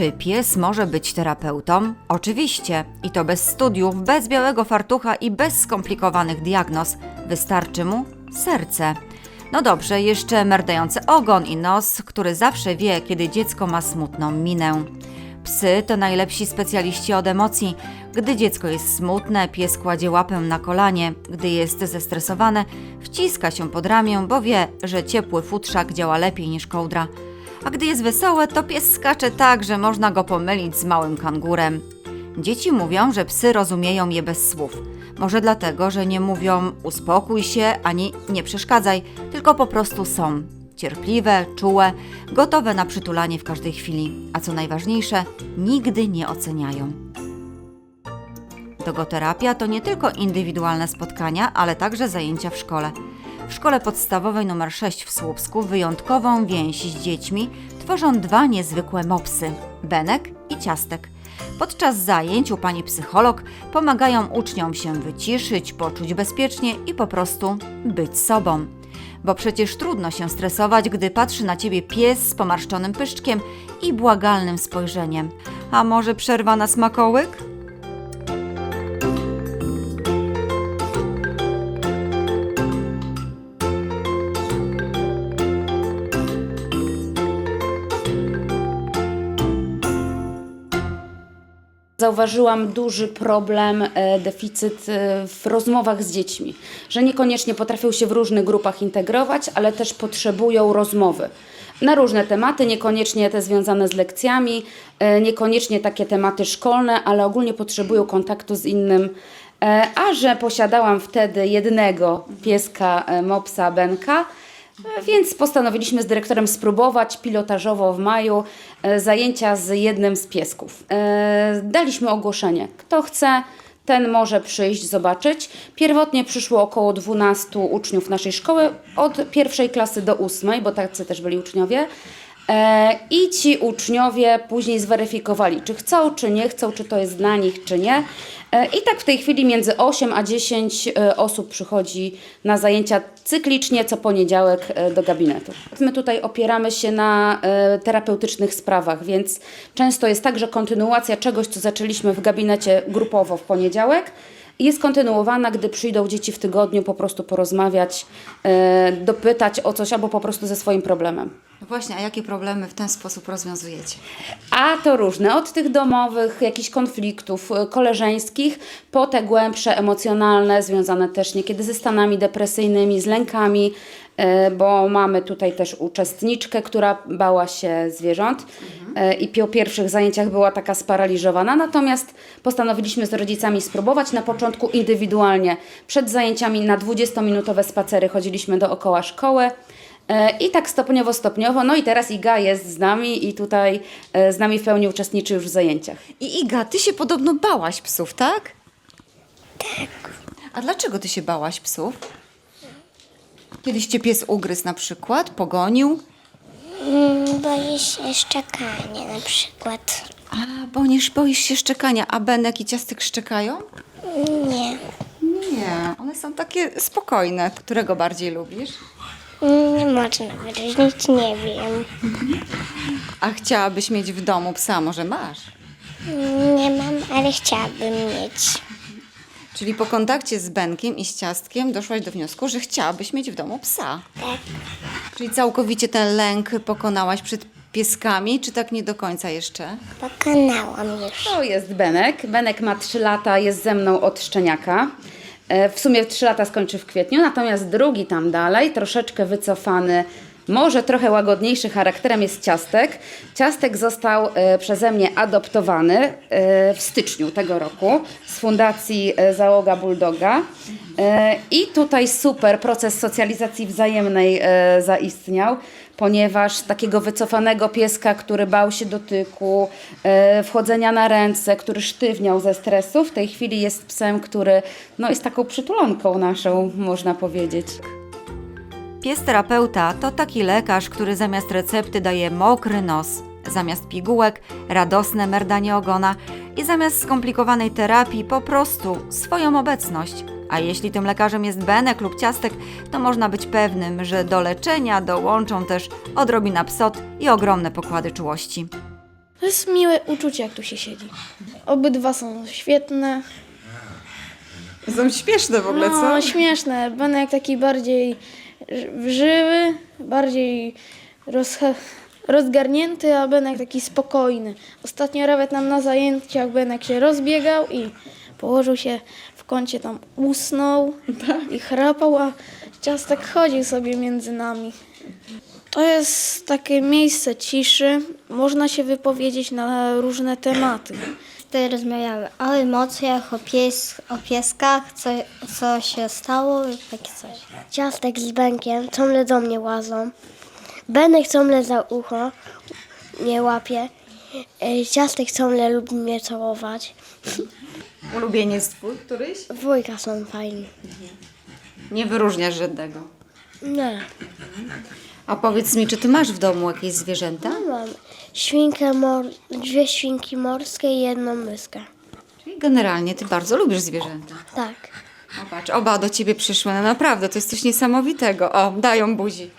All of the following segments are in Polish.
Czy pies może być terapeutą? Oczywiście. I to bez studiów, bez białego fartucha i bez skomplikowanych diagnoz. Wystarczy mu serce. No dobrze, jeszcze merdający ogon i nos, który zawsze wie, kiedy dziecko ma smutną minę. Psy to najlepsi specjaliści od emocji. Gdy dziecko jest smutne, pies kładzie łapę na kolanie. Gdy jest zestresowane, wciska się pod ramię, bo wie, że ciepły futrzak działa lepiej niż kołdra. A gdy jest wesołe, to pies skacze tak, że można go pomylić z małym kangurem. Dzieci mówią, że psy rozumieją je bez słów. Może dlatego, że nie mówią uspokój się ani nie przeszkadzaj, tylko po prostu są. Cierpliwe, czułe, gotowe na przytulanie w każdej chwili, a co najważniejsze, nigdy nie oceniają. Dogoterapia to nie tylko indywidualne spotkania, ale także zajęcia w szkole. W szkole podstawowej nr 6 w Słupsku wyjątkową więź z dziećmi tworzą dwa niezwykłe mopsy Benek i Ciastek. Podczas zajęć u pani psycholog pomagają uczniom się wyciszyć, poczuć bezpiecznie i po prostu być sobą. Bo przecież trudno się stresować, gdy patrzy na ciebie pies z pomarszczonym pyszczkiem i błagalnym spojrzeniem. A może przerwa na smakołyk? Zauważyłam duży problem, e, deficyt e, w rozmowach z dziećmi, że niekoniecznie potrafią się w różnych grupach integrować, ale też potrzebują rozmowy na różne tematy, niekoniecznie te związane z lekcjami, e, niekoniecznie takie tematy szkolne, ale ogólnie potrzebują kontaktu z innym. A że posiadałam wtedy jednego pieska mopsa Benka, Więc postanowiliśmy z dyrektorem spróbować pilotażowo w maju e, zajęcia z jednym z piesków. E, Daliśmy ogłoszenie. Kto chce, ten może przyjść, zobaczyć. Pierwotnie przyszło około 12 uczniów naszej szkoły, od pierwszej klasy do ósmej, bo tacy też byli uczniowie. E, I ci uczniowie później zweryfikowali, czy chcą, czy nie chcą, czy to jest dla nich, czy nie. E, I tak w tej chwili między 8 a 10 e, osób przychodzi na zajęcia cyklicznie co poniedziałek e, do gabinetu. My tutaj opieramy się na terapeutycznych sprawach, więc często jest tak, że kontynuacja czegoś, co zaczęliśmy w gabinecie grupowo w poniedziałek, jest kontynuowana, gdy przyjdą dzieci w tygodniu po prostu porozmawiać, e, dopytać o coś albo po prostu ze swoim problemem. No Właśnie, a jakie problemy w ten sposób rozwiązujecie? A to różne, od tych domowych, jakichś konfliktów y, koleżeńskich, po te głębsze, emocjonalne, związane też niekiedy ze stanami depresyjnymi, z lękami, bo mamy tutaj też uczestniczkę, która bała się zwierząt y, i po pierwszych zajęciach była taka sparaliżowana, natomiast postanowiliśmy z rodzicami spróbować na początku indywidualnie. Przed zajęciami na 20-minutowe spacery chodziliśmy dookoła szkoły. E, I tak stopniowo, stopniowo. No i teraz Iga jest z nami i tutaj e, z nami w pełni uczestniczy już w zajęciach. I Iga, ty się podobno bałaś psów, tak? Tak. A dlaczego ty się bałaś psów? Kiedyś cię pies ugryzł na przykład, pogonił. Mm, Boję się szczekania na przykład. A, boisz, boisz się szczekania, a Benek i Ciastek szczekają? Nie. Nie, one są takie spokojne. Którego bardziej lubisz? Nie można wyróżnić, nie wiem. A chciałabyś mieć w domu psa, może masz? Nie mam, ale chciałabym mieć. Czyli po kontakcie z Benkiem i z Ciastkiem doszłaś do wniosku, że chciałabyś mieć w domu psa. Tak. Czyli całkowicie ten lęk pokonałaś przed pieskami, czy tak nie do końca jeszcze? Pokonałam już. To jest Benek. Benek ma 3 lata, jest ze mną od szczeniaka. E, W sumie 3 lata skończy w kwietniu, natomiast drugi tam dalej, troszeczkę wycofany, może trochę łagodniejszy charakterem jest Ciastek. Ciastek został e, przeze mnie adoptowany e, w styczniu tego roku z Fundacji e, Załoga Bulldoga. I tutaj super proces socjalizacji wzajemnej zaistniał ponieważ takiego wycofanego pieska, który bał się dotyku, wchodzenia na ręce, który sztywniał ze stresu, w tej chwili jest psem, który no, jest taką przytulanką naszą, można powiedzieć. Pies terapeuta to taki lekarz, który zamiast recepty daje mokry nos, zamiast pigułek radosne merdanie ogona i zamiast skomplikowanej terapii po prostu swoją obecność. A jeśli tym lekarzem jest Benek lub Ciastek, to można być pewnym, że do leczenia dołączą też odrobina psot i ogromne pokłady czułości. To jest miłe uczucie, jak tu się siedzi. Obydwa są świetne. Są śmieszne w ogóle, No, śmieszne. Benek taki bardziej żywy, bardziej rozgarnięty, a Benek taki spokojny. Ostatnio nawet nam na zajęciach Benek się rozbiegał i położył się w kącie tam, usnął i chrapał, a ciastek chodził sobie między nami. To jest takie miejsce ciszy. Można się wypowiedzieć na różne tematy. Tutaj rozmawiamy o emocjach, o, pies, o pieskach, co, co się stało i takie coś. Ciastek z Benkiem ciągle do mnie łazą. Benek ciągle za ucho mnie łapie. E, Ciastek ciągle lubi mnie całować. Ulubieniec twój któryś? Wujka są fajni. Nie wyróżniasz żadnego. Nie. A powiedz mi, czy ty masz w domu jakieś zwierzęta? Mam świnkę mor- dwie świnki morskie i jedną myskę. Czyli generalnie ty bardzo lubisz zwierzęta. Tak. O, patrz, oba do ciebie przyszły, no naprawdę, to jest coś niesamowitego. O, dają buzi.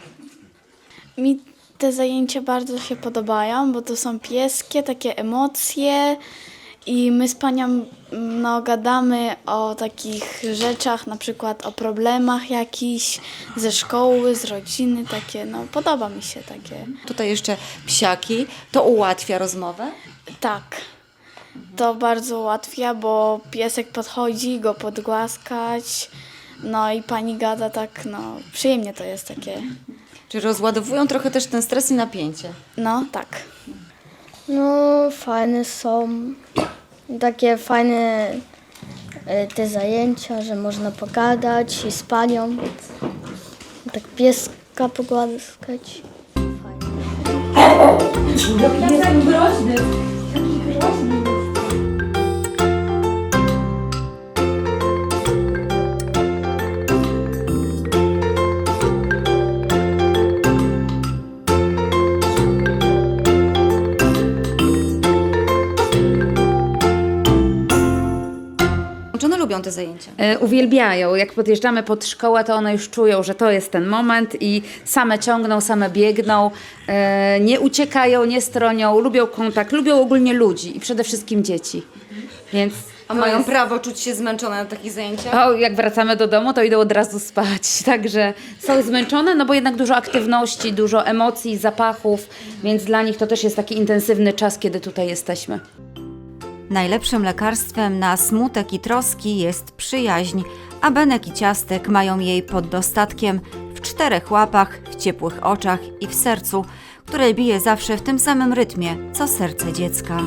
Mi te zajęcia bardzo się podobają, bo to są pieskie, takie emocje i my z panią no, gadamy o takich rzeczach, na przykład o problemach jakichś ze szkoły, z rodziny, takie, no podoba mi się takie. Tutaj jeszcze psiaki, to ułatwia rozmowę. Tak, to bardzo ułatwia, bo piesek podchodzi, go podgłaskać, no i pani gada tak, no przyjemnie to jest takie, Czy rozładowują trochę też ten stres i napięcie? no tak. No, fajne są. Takie fajne e, te zajęcia, że można pogadać i z panią. Tak pieska pogłaskać. Czy one lubią te zajęcia? E, Uwielbiają. Jak podjeżdżamy pod szkołę, to one już czują, że to jest ten moment i same ciągną, same biegną, e, nie uciekają, nie stronią, lubią kontakt, lubią ogólnie ludzi i przede wszystkim dzieci. Więc A mają jest- prawo czuć się zmęczone na takich zajęciach? o, jak wracamy do domu, to idą od razu spać. Także są zmęczone, no bo jednak dużo aktywności, dużo emocji, zapachów, więc dla nich to też jest taki intensywny czas, kiedy tutaj jesteśmy. Najlepszym lekarstwem na smutek i troski jest przyjaźń, a Benek i Ciastek mają jej pod dostatkiem w czterech łapach, w ciepłych oczach i w sercu, które bije zawsze w tym samym rytmie, co serce dziecka.